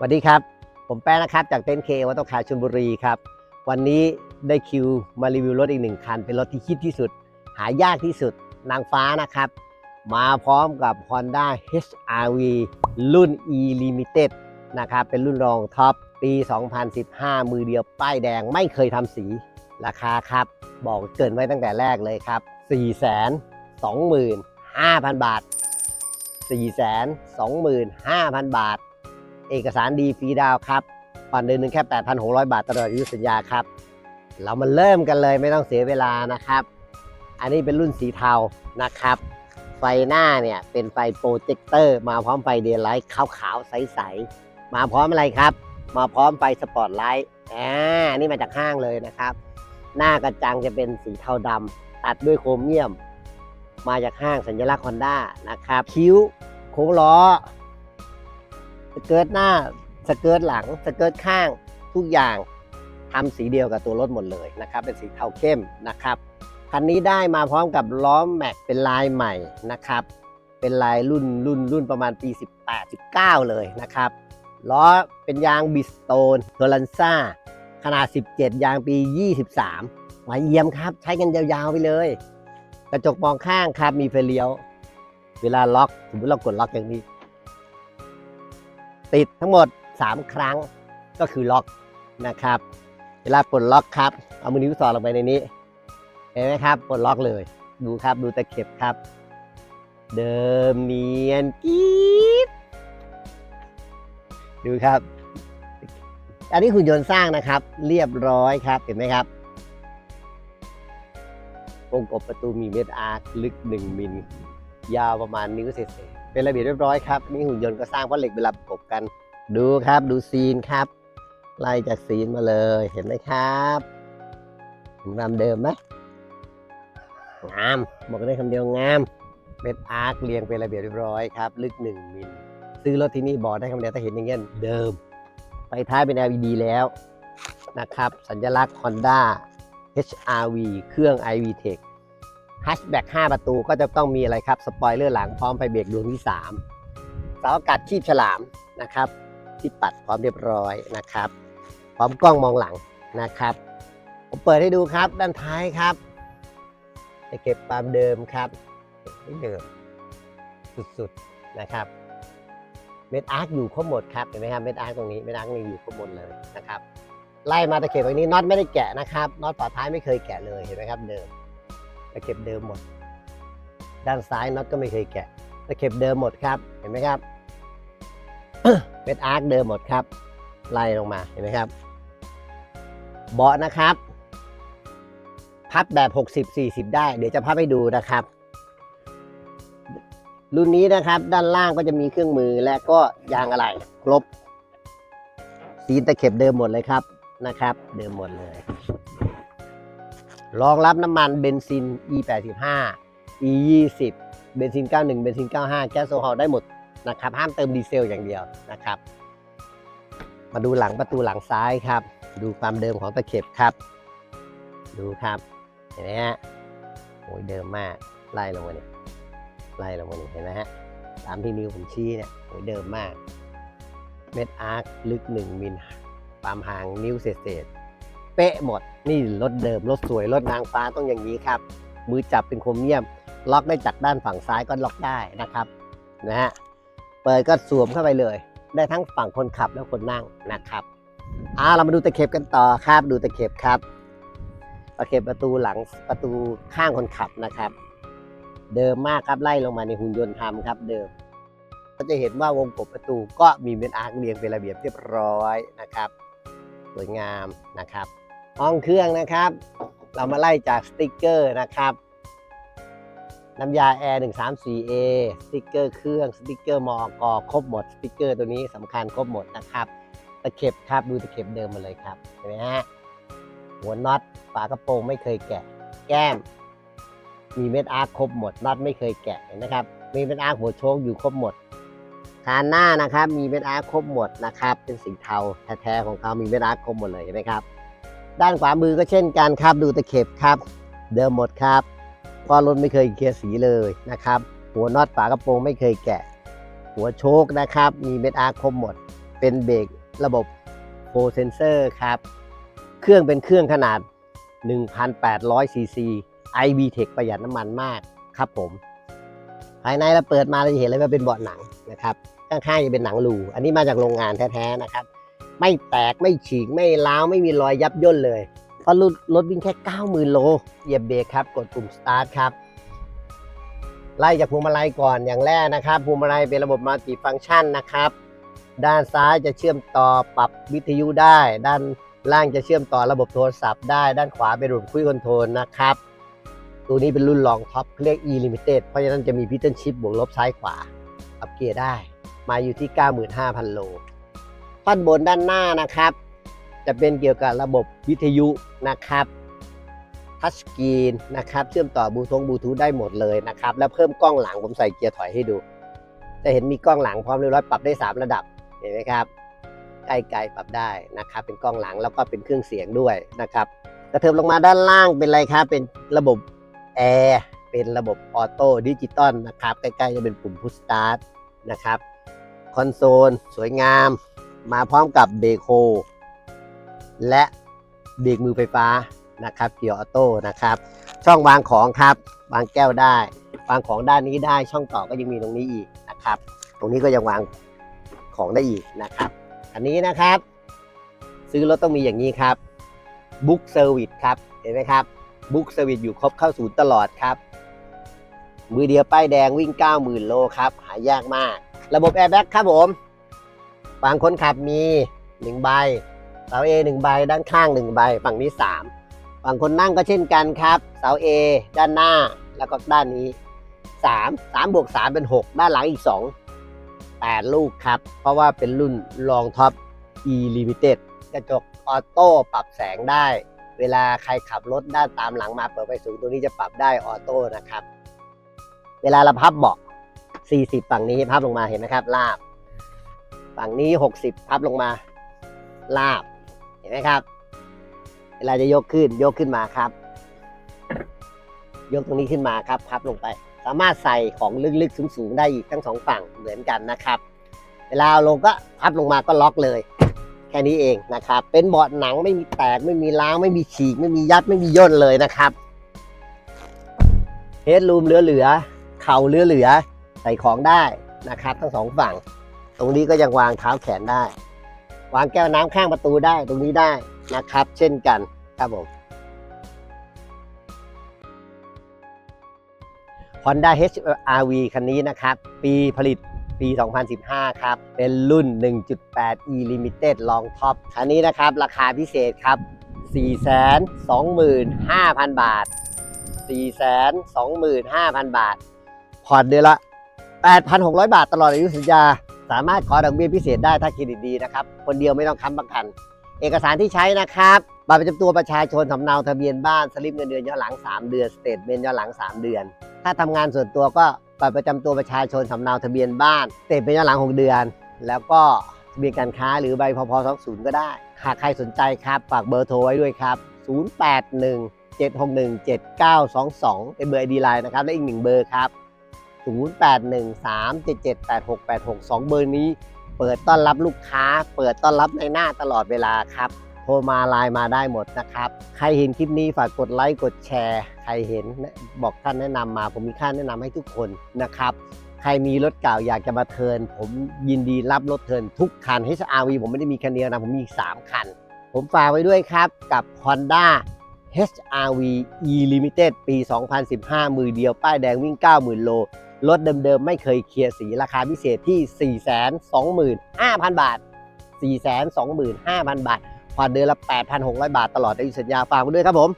สวัสดีครับ ผมแป้นะครับ จากเต็นเควัตคาชลบุรีครับ วันนี้ได้คิวมารีวิวรถอีกหนึ่งคัน เป็นรถที่คิดที่สุด หายากที่สุด นางฟ้านะครับ มาพร้อมกับ Honda HRV รุ่น E Limited นะครับ เป็นรุ่นรองท็อป ปี 2015 มือเดียวป้ายแดงไม่เคยทำสี ราคาครับ บอกเกินไว้ตั้งแต่แรกเลยครับ 425,000 บาท 425,000 บาท เอกสารดีฟรีดาวครับผ่อนเดือนหนึ่งแค่ 8,600 บาทตลอดอายุสัญญาครับ เรามาเริ่มกันเลยไม่ต้องเสียเวลานะครับ อันนี้เป็นรุ่นสีเทานะครับ ไฟหน้าเนี่ยเป็นไฟโปรเจคเตอร์ มาพร้อมไฟเดย์ไลท์ขาวๆ ใสๆ มาพร้อมอะไรครับ มาพร้อมไฟสปอตไลท์อ่านี่มาจากห้างเลยนะครับ หน้ากระจังจะเป็นสีเทาดำตัดด้วยโครเมียม มาจากห้างสัญลักษณ์ฮอนด้านะครับ คิ้วโค้งล้อ เกิร์ตหน้าสเกิร์ตหลังสเกิร์ตข้างทุกอย่างทำสีเดียวกับตัวรถหมดเลยนะครับ เป็นสีเทาเข้มนะครับคันนี้ได้มาพร้อมกับล้อแม็กเป็นลายใหม่นะครับ เป็นลายรุ่นรุ่นรุ่นประมาณปี 18 19 เลยนะครับล้อเป็นยางบิสโตนเทอรันซ่าขนาด 17 ยางปี 23ไวเยี่ยมครับ ใช้กันยาวๆไปเลย กระจกมองข้างครับมีไฟเลี้ยว เวลาล็อกสมมติเรากดล็อกอย่างนี้ ติดทั้งหมด 3 ครั้งก็คือล็อกนะครับ เวลาปลดล็อกครับ เอามือนิ้วสอดลงไปในนี้เห็นไหมครับปลดล็อกเลย ดูครับดูตะเข็บครับ เดิมเนียนกิ๊บดูครับ อันนี้หุ่นยนต์สร้างนะครับ เรียบร้อยครับเห็นไหมครับวงกบประตูมีเม็ดอาร์คลึก 1 มิล ยาวประมาณนิ้วเศษ เป็นระเบียบเรียบร้อยครับนี่หุ่นยนต์ก็สร้างเพราะเหล็กเวลาประกบกัน ดูครับดูซีนครับ ไล่จากซีนมาเลยเห็นไหมครับเห็นความเดิมไหมงามบอกได้คำเดียวงาม เป็นอาร์คเรียงเป็นระเบียบเรียบร้อยครับลึก 1 มิลซื้อรถที่นี่บอกได้คำเดียวถ้าเห็นอย่างเงี้ยเดิมไฟท้ายเป็น LED แล้วนะครับ สัญลักษณ์ Honda HRV เครื่อง iV Tech ฮัชแบ็ก5ประตูก็จะต้องมีอะไรครับสปอยเลอร์หลังพร้อมไฟเบรกดวงที่ 3 เสาอากาศคีบฉลามนะครับที่ปัดพร้อมเรียบร้อยนะครับ พร้อมกล้องมองหลังนะครับ ผมเปิดให้ดูครับด้านท้ายครับจะเก็บความเดิมครับไม่เดิมสุดๆนะครับเม็ดอาร์คอยู่ครบหมดครับเห็นไหมครับเม็ดอาร์คตรงนี้เม็ดอาร์คนี่อยู่ครบหมดเลยนะครับไล่มาตะเข็บตรงนี้น็อตไม่ได้แกะนะครับน็อตฝาท้ายไม่เคยแกะเลยเห็นไหมครับเดิม ตะเข็บเดิมหมด ด้านซ้ายน็อตก็ไม่เคยแกะตะเข็บเดิมหมดครับ เห็นไหมครับเป็นอาร์คเดิมหมดครับ ไล่ลงมาเห็นไหมครับ เบาะนะครับ พับแบบ 60-40 ได้ เดี๋ยวจะพับให้ดูนะครับ รุ่นนี้นะครับ ด้านล่างก็จะมีเครื่องมือและก็ยางอะไหล่ครบซีนตะเข็บเดิมหมดเลยครับนะครับ เดิมหมดเลย รองรับน้ำมันเบนซิน E85 E20 เบนซิน 91 เบนซิน 95 แก๊สโซฮอลได้หมดนะครับ ห้ามเติมดีเซลอย่างเดียวนะครับ มาดูหลังประตูหลังซ้ายครับ ดูความเดิมของตะเข็บครับ ดูครับ เห็นไหมฮะโอ้ยเดิมมาก ไล่ลงมาเนี่ยไล่ลงมาเนี่ยเห็นไหมฮะ ตามที่นิ้วผมชี้เนี่ยโอ้ยเดิมมาก เม็ดอาร์คลึก 1 มิล ความห่างนิ้วเศษ เป๊ะหมด นี่รถเดิมรถสวยรถนางฟ้าต้องอย่างนี้ครับ มือจับเป็นโครเมียม ล็อกได้จากด้านฝั่งซ้ายก็ล็อกได้นะครับนะฮะเปิดก็สวมเข้าไปเลย ได้ทั้งฝั่งคนขับและคนนั่งนะครับอ่าเรามาดูตะเข็บกันต่อครับดูตะเข็บครับตะเข็บประตูหลังประตูข้างคนขับนะครับ เดิมมากครับไล่ลงมาในหุ่นยนต์ทำครับ เดิมก็จะเห็นว่าวงกบประตูก็มีเม็ดอาร์คเรียงเป็นระเบียบเรียบร้อยนะครับ สวยงามนะครับ ห้องเครื่องนะครับ เรามาไล่จากสติกเกอร์นะครับ น้ำยา Air 134A สติกเกอร์เครื่องสติกเกอร์มอกครบหมดสติกเกอร์ตัวนี้สำคัญครบหมดนะครับ ตะเข็บครับดูตะเข็บเดิมมาเลยครับเห็นไหมฮะหัวน็อตฝากระโปรงไม่เคยแกะ แก้ม มีเม็ดอาร์คครบหมดน็อตไม่เคยแกะเห็นะครับ มีเม็ดอาร์คหัวโชคอยู่ครบหมดคานหน้านะครับ มีเม็ดอาร์คครบหมดนะครับ เป็นสีเทาแท้ๆของเขามีเม็ดอาร์คครบหมดเลยเห็นไหมครับ ด้านขวามือก็เช่นกันครับ ดูตะเข็บครับ เดิมหมดครับเพราะรถไม่เคยเคลียร์สีเลยนะครับ หัวน็อตฝากระโปรงไม่เคยแกะ หัวโชคนะครับ มีเม็ดอาร์คครบหมด เป็นเบรกระบบโฟเซนเซอร์ครับ เครื่องเป็นเครื่องขนาด 1,800 ซีซี IB Tech ประหยัดน้ำมันมากครับผม ภายในเราเปิดมาเราจะเห็นเลยว่าเป็นเบาะหนังนะครับ ข้างๆจะเป็นหนังรูอันนี้มาจากโรงงานแท้ๆนะครับ ไม่แตกไม่ฉีกไม่ล้าวไม่มีรอยยับย่นเลยเพราะรถรถวิ่งแค่ 90,000 โลเหยียบเบรกครับ กดปุ่ม start ครับ ไล่จากพวงมาลัยก่อนอย่างแรกนะครับพวงมาลัยเป็นระบบมัลติฟังก์ชันนะครับ ด้านซ้ายจะเชื่อมต่อปรับวิทยุได้ ด้านล่างจะเชื่อมต่อระบบโทรศัพท์ได้ ด้านขวาเป็นระบบคุยคอนโทรลนะครับ ตัวนี้เป็นรุ่นรองท็อปเรียก e limited เพราะฉะนั้นจะมีพิทเทิลชิปบวกลบซ้ายขวาอัปเกรดได้ มาอยู่ที่ 95,000 โล ท่อนบนด้านหน้านะครับ จะเป็นเกี่ยวกับระบบวิทยุนะครับทัชสกรีนนะครับ เชื่อมต่อบลูทงบลูทูธได้หมดเลยนะครับ แล้วเพิ่มกล้องหลังผมใส่เกียร์ถอยให้ดู จะเห็นมีกล้องหลังพร้อมเรียบร้อยปรับได้ 3 ระดับเห็นไหมครับใกล้ๆปรับได้นะครับ เป็นกล้องหลังแล้วก็เป็นเครื่องเสียงด้วยนะครับกระเทิบลงมาด้านล่างเป็นอะไรครับ เป็นระบบแอร์เป็นระบบออโต้ดิจิตอลนะครับ ใกล้ๆจะเป็นปุ่มพุชสตาร์ทนะครับ คอนโซล สวยงาม มาพร้อมกับเบรกโฮและเบรกมือไฟฟ้านะครับเกียร์ออโต้นะครับ ช่องวางของครับ วางแก้วได้ วางของด้านนี้ได้ ช่องต่อก็ยังมีตรงนี้อีกนะครับ ตรงนี้ก็ยังวางของได้อีกนะครับ อันนี้นะครับ ซื้อรถต้องมีอย่างนี้ครับบุ๊กเซอร์วิสครับ เห็นไหมครับบุ๊กเซอร์วิสอยู่ครบเข้าศูนย์ตลอดครับ มือเดียวป้ายแดงวิ่ง 90,000 โลครับ หายากมาก ระบบแอร์แบ็กครับผม ฝั่งคนขับมี1ใบเสา A 1ใบด้านข้าง 1 ใบ ฝั่งนี้ 3 ฝั่งคนนั่งก็เช่นกันครับเสา A ด้านหน้าแล้วก็ด้านนี้ 3 3บวก3เป็น 6 ด้านหลังอีก 2 8 ลูกครับ เพราะว่าเป็นรุ่นรองท็อป E Limited กระจกออโต้ปรับแสงได้ เวลาใครขับรถด้านตามหลังมาเปิดไฟสูงตัวนี้จะปรับได้ออโต้นะครับ เวลาเราพับเบาะ40 ฝั่งนี้พับลงมาเห็นไหมครับลาบ ฝั่งนี้ 60 พับลงมา ลาบ เห็นไหมครับ เวลาจะยกขึ้นยกขึ้นมาครับ ยกตรงนี้ขึ้นมาครับ พับลงไป สามารถใส่ของลึกๆสูงๆได้อีกทั้งสองฝั่งเหมือนกันนะครับ เวลาลงก็พับลงมาก็ล็อกเลย แค่นี้เองนะครับ เป็นเบาะหนังไม่มีแตกไม่มีล้างไม่มีฉีก ไม่มียัดไม่มีย่นเลยนะครับเฮดรูมเหลือๆเข่าเหลือๆใส่ของได้นะครับ ทั้งสองฝั่ง ตรงนี้ก็ยังวางเท้าแขนได้ วางแก้วน้ำข้างประตูได้ตรงนี้ได้นะครับ เช่นกันครับผม Honda HR-V คันนี้นะครับ ปีผลิตปี 2015 ครับ เป็นรุ่น 1.8 E Limited Long Top คันนี้นะครับ ราคาพิเศษครับ 425,000 บาท 425,000 บาท ผ่อนเดือนละ 8,600 บาทตลอดอายุสัญญา สามารถขอดอกเบี้ยพิเศษได้ถ้าเครดิตดีนะครับ คนเดียวไม่ต้องค้ำประกัน เอกสารที่ใช้นะครับบัตรประจำตัวประชาชนสำเนาทะเบียนบ้านสลิปเงินเดือนย้อนหลัง 3 เดือนสเตทเมนต์ย้อนหลัง 3 เดือน ถ้าทำงานส่วนตัวก็บัตรประจำตัวประชาชนสำเนาทะเบียนบ้านสเตทเมนต์ย้อนหลัง 6 เดือน แล้วก็ทะเบียนการค้าหรือใบพพ20ก็ได้ หากใครสนใจครับฝากเบอร์โทรไว้ด้วยครับ 081 761 7922 เป็นเบอร์ไอดีไลน์นะครับและอีกหนึ่งเบอร์ครับ 0813778686 2 เบอร์นี้ เปิดต้อนรับลูกค้า เปิดต้อนรับในหน้าตลอดเวลาครับโทรมาไลน์มาได้หมดนะครับ ใครเห็นคลิปนี้ฝากกดไลค์กดแชร์ ใครเห็นบอกท่านแนะนำมา ผมมีค่าแนะนำให้ทุกคนนะครับใครมีรถเก่าอยากจะมาเทิน ผมยินดีรับรถเทินทุกคัน HRV ผมไม่ได้มีคันเดียวนะ ผมมี 3 คัน ผมฝากไว้ด้วยครับกับ Honda HRV E Limited ปี 2015 มือเดียว ป้ายแดงวิ่ง 90,000 โล รถเดิมๆ ไม่เคยเคลียร์สีราคาพิเศษที่ 425,000 บาท 425,000 บาทผ่อนเดือนละ 8,600 บาทตลอดอายุสัญญาฝากไว้ด้วยครับผม